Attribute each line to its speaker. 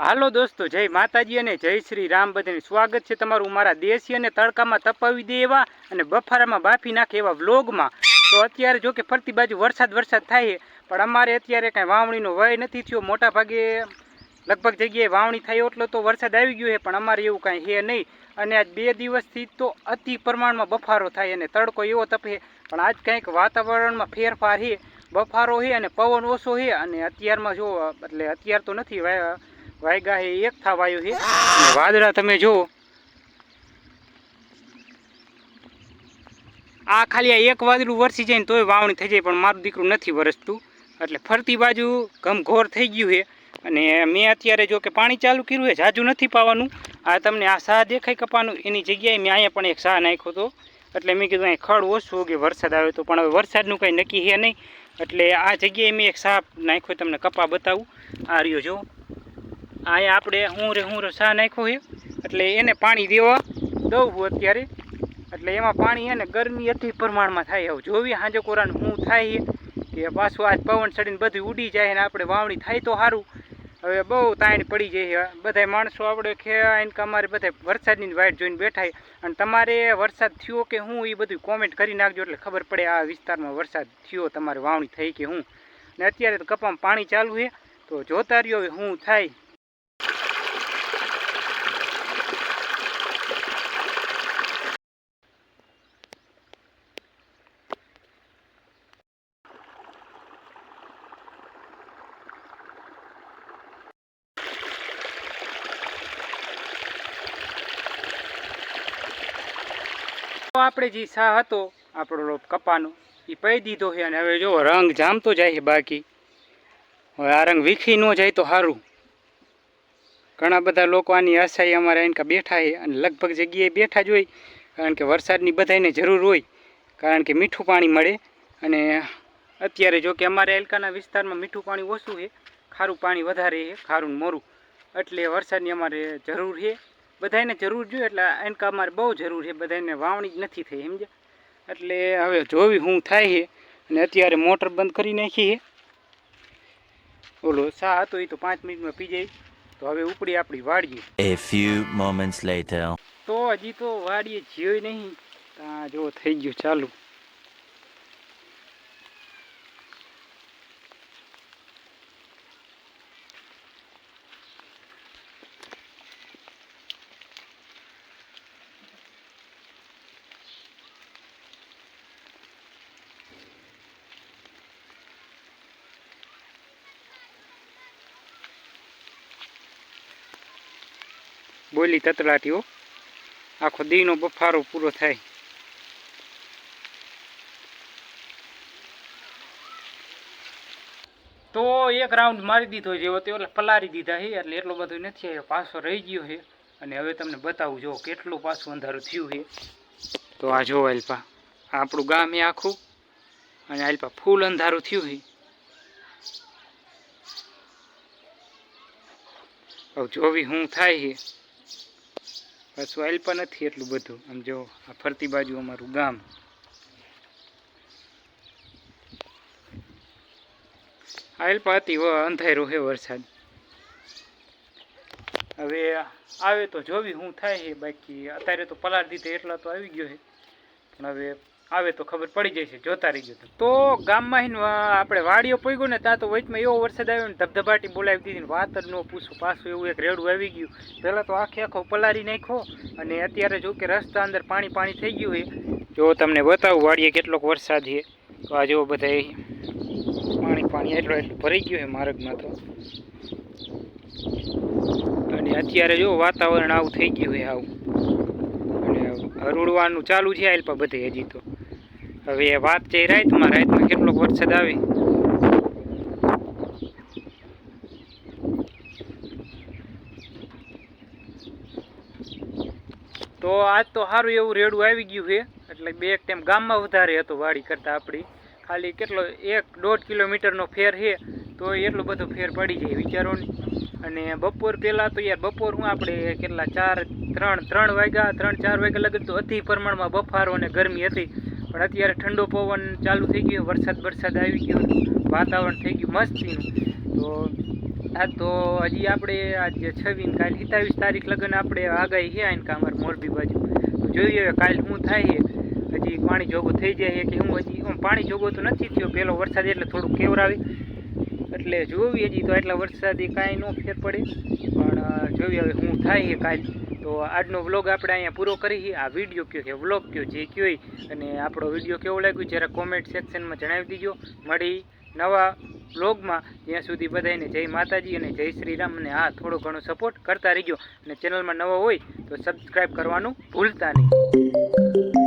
Speaker 1: હાલો દોસ્તો, જય માતાજી અને જય શ્રી રામ બધાને. સ્વાગત છે તમારું મારા દેશી અને તડકામાં તપાવી દે એવા અને બફારામાં બાફી નાખે એવા વ્લોગમાં. તો અત્યારે જો કે ફરતી બાજુ વરસાદ વરસાદ થાય પણ અમારે અત્યારે કાંઈ વાવણીનો વય નથી થયો. મોટા ભાગે લગભગ જગ્યાએ વાવણી થાય એટલો તો વરસાદ આવી ગયો છે, પણ અમારે એવું કાંઈ છે નહીં. અને આજ બે દિવસથી તો અતિ પ્રમાણમાં બફારો થાય અને તડકો એવો તપે પણ આજ કંઈક વાતાવરણમાં ફેરફાર છે. બફારો છે અને પવન ઓછો છે અને અત્યારમાં જો, એટલે અત્યાર તો નથી વાયગા એ એક થવાયું છે વાદળા તમે જુઓ. આ ખાલી આ એક વાદળું વરસી જાય ને તોય વાવણી થઈ જાય, પણ મારું દીકરું નથી વરસતું. એટલે ફરતી બાજુ ઘમઘોર થઈ ગયું છે અને મેં અત્યારે જો કે પાણી ચાલુ કર્યું છે જાજુ નથી પાવાનું. આ તમને આ સાહ દેખાય કપાનું, એની જગ્યાએ મેં અહીંયા પણ એક સાહ નાખ્યો હતો. એટલે મેં કીધું અહીં ખડ ઓછું કે વરસાદ આવ્યો તો, પણ હવે વરસાદનું કંઈ નક્કી છે નહીં. એટલે આ જગ્યાએ મેં એક સાહ નાખ્યો, તમને કપા બતાવું. આ રહ્યો જો. અહીંયા આપણે હું રે, હું સા નાખ્યો છે? એટલે એને પાણી દેવા દઉં હું અત્યારે. એટલે એમાં પાણી છે ને ગરમી અતિ પ્રમાણમાં થાય હવે. જોવી હાંજે કોરાને હું થાય કે પાછું આજ પવન ચડીને બધું ઉડી જાય ને આપણે વાવણી થાય તો સારું. હવે બહુ તાણ પડી જાય છે. બધા માણસો આપણે ખેવાઈને કે અમારે બધા વરસાદની વાઇટ જોઈને બેઠા અને તમારે વરસાદ થયો કે હું એ બધું કોમેન્ટ કરી નાખજો એટલે ખબર પડે આ વિસ્તારમાં વરસાદ થયો, તમારે વાવણી થઈ કે હું. ને અત્યારે તો કપામાં પાણી ચાલુ છે. તો જોતા રહ્યો હવે હું થાય. આપણે જે સા હતો, આપણો કપાનો, એ પઈ દીધો છે અને હવે જો રંગ જામતો જાય છે બાકી. હવે આ રંગ વીખી ન જાય તો સારું ઘણા બધા લોકો આની આશાએ અમારે એનકા બેઠા છે અને લગભગ જગ્યાએ બેઠા જ હોય, કારણ કે વરસાદની બધાને જરૂર હોય, કારણ કે મીઠું પાણી મળે અને અત્યારે જો કે અમારે એલકાના વિસ્તારમાં મીઠું પાણી ઓછું છે, ખારું પાણી વધારે છે, ખારું મોરું. એટલે વરસાદની અમારે જરૂર છે. બધાને જરૂર જોઈએ એટલે એનકા અમારે બહુ જરૂર છે બધાને વાવણી જ નથી થઈ સમજ્યા? એટલે હવે જોવી હું થાય છે અને અત્યારે મોટર બંધ કરી નાખી છે. ઓલો સા હતો એ તો પાંચ મિનિટમાં પી જાય. તો હવે ઉપડી આપણી વાડીએ.
Speaker 2: A few moments later.
Speaker 1: તો હજી તો વાડીએ જ્યોય નહીં. ત્યાં જો થઈ ગયું ચાલુ. બોલી તતલાટીઓ આખો દીનો બફારો પૂરો થાય. તો એક રાઉન્ડ મારી દીધો જેવો તે ઓલા પલારી દીધા છે એટલે એટલો બધો નથી આવ્યો, પાછો રહી ગયો છે અને હવે તમને બતાવું, જો કેટલું પાછું અંધારું થયું છે તો આ જો અલ્પા આપણું ગામ એ આખું, અને અલ્પા ફૂલ અંધારું થયું છે જોવી હું થાય છે પાછું પણ નથી એટલું બધું. આમ જો, આ ફરતી બાજુ અમારું ગામ. અલ્પા હતી હોય અંધારું છે વરસાદ. હવે આવે તો જોવી, હું થાય છે બાકી. અત્યારે તો પલાર દીધે એટલા તો આવી ગયો છે પણ હવે આવે તો ખબર પડી છે, જોતા રહીજો તો ગામમાં આપણે વાડીઓ પગ્યો ને, ત્યાં તો વચમાં એવો વરસાદ આવ્યો ને, ધબધબાટી બોલાવી દીધી ને, વાત જ ન પૂછું, પાછું એવું એક રેડું આવી ગયું. પહેલાં તો આખે આખો પલારી નાખ્યો અને અત્યારે જો કે રસ્તા અંદર પાણી પાણી થઈ ગયું હોય જો તમને બતાવું, વાડીએ કેટલોક વરસાદ છે. તો આ જો બધા પાણી પાણી એટલું એટલું ભરાઈ ગયું છે માર્ગમાં તો. અને અત્યારે જો વાતાવરણ આવું થઈ ગયું છે આવું. અને હરુડવાનું ચાલુ છે આલ્પા બધે હજી તો. હવે વાત છે રાતમાં રાતમાં કેટલોક વરસાદ આવે. તો આજ તો સારું એવું રેડું આવી ગયું છે. એટલે બે એક ટાઈમ ગામમાં વધારે હતો વાડી કરતાં આપણી. ખાલી કેટલો એક દોઢ કિલોમીટરનો ફેર છે તો એટલો બધો ફેર પડી જાય વિચારોની. અને બપોર પહેલાં તો યાર બપોર હું આપણે કેટલા ચાર, ત્રણ ત્રણ વાગ્યા, ત્રણ, ચાર વાગ્યા લગન તો અતિ પ્રમાણમાં બફારો અને ગરમી હતી. પણ અત્યારે ઠંડો પવન ચાલુ થઈ ગયો, વરસાદ વરસાદ આવી ગયો વાતાવરણ થઈ ગયું મસ્તીનું તો આ તો હજી આપણે આજે છવ્વીસ કાલ સત્તાવીસ તારીખ લગ્ન આપણે આગાહી છે આને કામર મોરબી બાજુ. તો જોઈએ કાલ શું થાય હજી પાણી જોગું થઈ જાય કે હું હજી પાણી જોગો તો નથી થયો પહેલો વરસાદ એટલે થોડુંક કેવરાવે. એટલે જોવી હજી તો એટલા વરસાદી કાંઈ ન ફેર પડે. પણ જોઈએ હવે શું થાય કાલ. તો આજનો વ્લોગ આપણે અહીંયા પૂરો કરી આ વીડિયો કયો કે વ્લોગ કયો જે કયો. અને આપણો વીડિયો કેવો લાગ્યો? જરા કોમેન્ટ સેક્શનમાં જણાવી દીજો. મળી નવા વ્લોગમાં. ત્યાં સુધી બધાને જય માતાજી અને જય શ્રી રામ હા, થોડો ઘણો સપોર્ટ કરતા રહીજો. અને ચેનલમાં નવો હોય તો સબસ્ક્રાઈબ કરવાનું ભૂલતા નહીં.